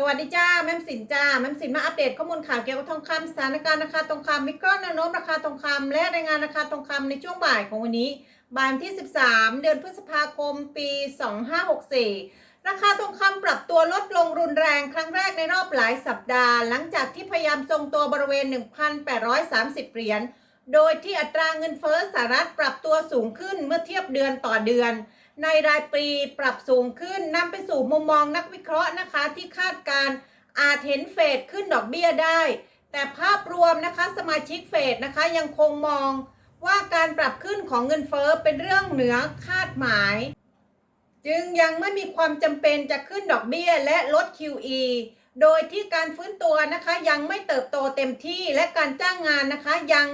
สวัสดีจ้าแม่มสินจ้าแม่มสินมาอัปเดตข้อมูลข่าวเกี่ยวกับทองคำสถานการณ์ราคาทองคำมิกรอนแนวโน้มราคาทองคำและรายงานราคาทองคำในช่วงบ่ายของวันนี้บ่ายวันที่ 13 เดือนพฤษภาคม ปี 2564 ราคาทองคำปรับตัวลดลงรุนแรงครั้งแรกในรอบหลายสัปดาห์ หลังจากที่พยายามทรงตัวบริเวณ 1,830 เหรียญโดยที่อัตราเงินเฟ้อสหรัฐปรับตัวสูงขึ้นเมื่อเทียบเดือนต่อเดือน ในรายปีปรับสูงขึ้นนำไปสู่มุมมองนักวิเคราะห์นะคะ ที่คาดการอาจเห็นเฟดขึ้นดอกเบี้ยได้ แต่ภาพรวมนะคะสมาชิกเฟดนะคะยังคงมองว่าการปรับขึ้นของเงินเฟ้อเป็นเรื่องเหนือคาดหมาย จึงยังไม่มีความจำเป็นจะขึ้นดอกเบี้ยและลด QE โดยที่การฟื้นตัวนะคะยังไม่เติบโตเต็มที่และการจ้างงานนะคะยัง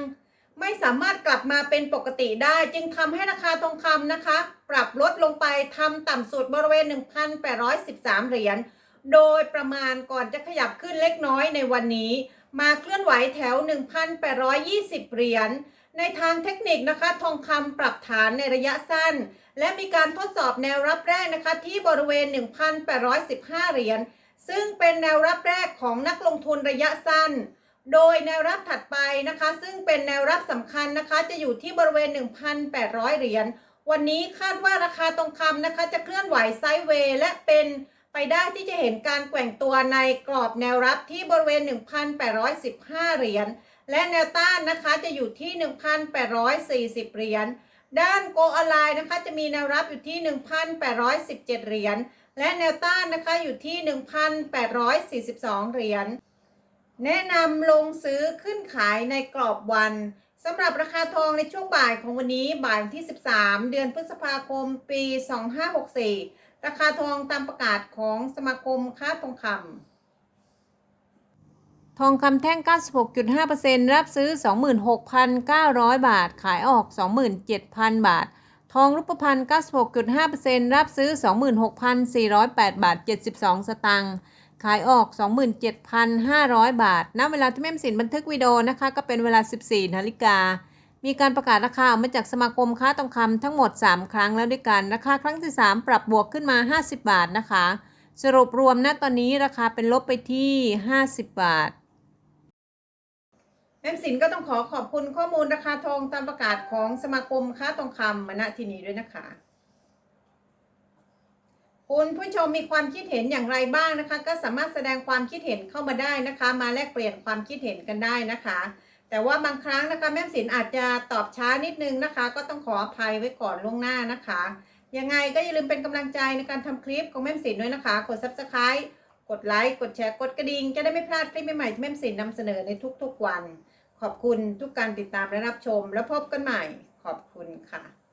ไม่สามารถกลับมาเป็นปกติได้ จึงทำให้ราคาทองคำนะคะ ปรับลดลงไปทำต่ำสุดบริเวณ 1,813 เหรียญโดยประมาณก่อนจะขยับขึ้นเล็กน้อยในวันนี้ มาเคลื่อนไหวแถว 1,820 เหรียญในทางเทคนิคนะคะทองคำปรับฐานในระยะสั้น และมีการทดสอบแนวรับแรกนะคะที่บริเวณ 1,815 เหรียญซึ่งเป็นแนวรับแรกของนักลงทุนระยะสั้น โดยแนวรับถัดไปนะคะ ซึ่งเป็นแนวรับสำคัญนะคะ จะอยู่ที่บริเวณ 1,800 เหรียญ วันนี้คาดว่าราคาทองคำนะคะ จะเคลื่อนไหวไซด์เวย์และเป็นไปได้ที่จะเห็นการแกว่งตัวในกรอบแนวรับที่บริเวณ 1,815 เหรียญ และแนวต้านนะคะจะอยู่ที่ 1,840 เหรียญ ด้านโกอ l ไลน์นะคะจะมีแนวรับอยู่ที่ 1,817 เหรียญ และแนวต้านนะคะอยู่ที่ 1,842 เหรียญ แนะนำลงซื้อขึ้นขายในกรอบวันสำหรับราคาทองในช่วงบ่ายของวันนี้บ่ายที่ 13 เดือนพฤษภาคม ปี 2564 ราคาทองตามประกาศของสมาคมค้าทองคำทองคำแท่ง 96.5%รับซื้อ 26,900 บาท ขายออก 27,000 บาท ทองรูปพรรณ96.5%รับซื้อ 26,408 บาท 72 สตางค์ ขายออก 27,500 บาท ณ เวลาที่แม่มสินบันทึกวิดีโอนะคะ ก็เป็นเวลา 14นาฬิกา มีการประกาศราคาออกมาจากสมาคมค้าทองคำทั้งหมด 3 ครั้งแล้วด้วยกัน ราคาครั้งที่ 3 ปรับบวกขึ้นมา 50 บาทนะคะ สรุปรวมณตอนนี้ราคาเป็นลบไปที่ 50 บาทแม่มสินก็ต้องขอขอบคุณข้อมูลราคาทองตามประกาศของสมาคมค้าทองคำมาณที่นี้ด้วยนะคะ คุณผู้ชมมีความคิดเห็นอย่างไรบ้างนะคะ ก็สามารถแสดงความคิดเห็นเข้ามาได้นะคะ มาแลกเปลี่ยนความคิดเห็นกันได้นะคะ แต่ว่าบางครั้งนะคะแม่สินอาจจะตอบช้านิดนึงนะคะ ก็ต้องขออภัยไว้ก่อนล่วงหน้านะคะยังไงก็อย่าลืมเป็นกำลังใจในการทำคลิปของแม่สินด้วยนะคะ กด subscribe กดไลค์กดแชร์กดกระดิ่งจะได้ไม่พลาดคลิปใหม่ๆที่แม่สินนำเสนอในทุกๆวัน ขอบคุณทุกการติดตามและรับชม แล้วพบกันใหม่ ขอบคุณค่ะ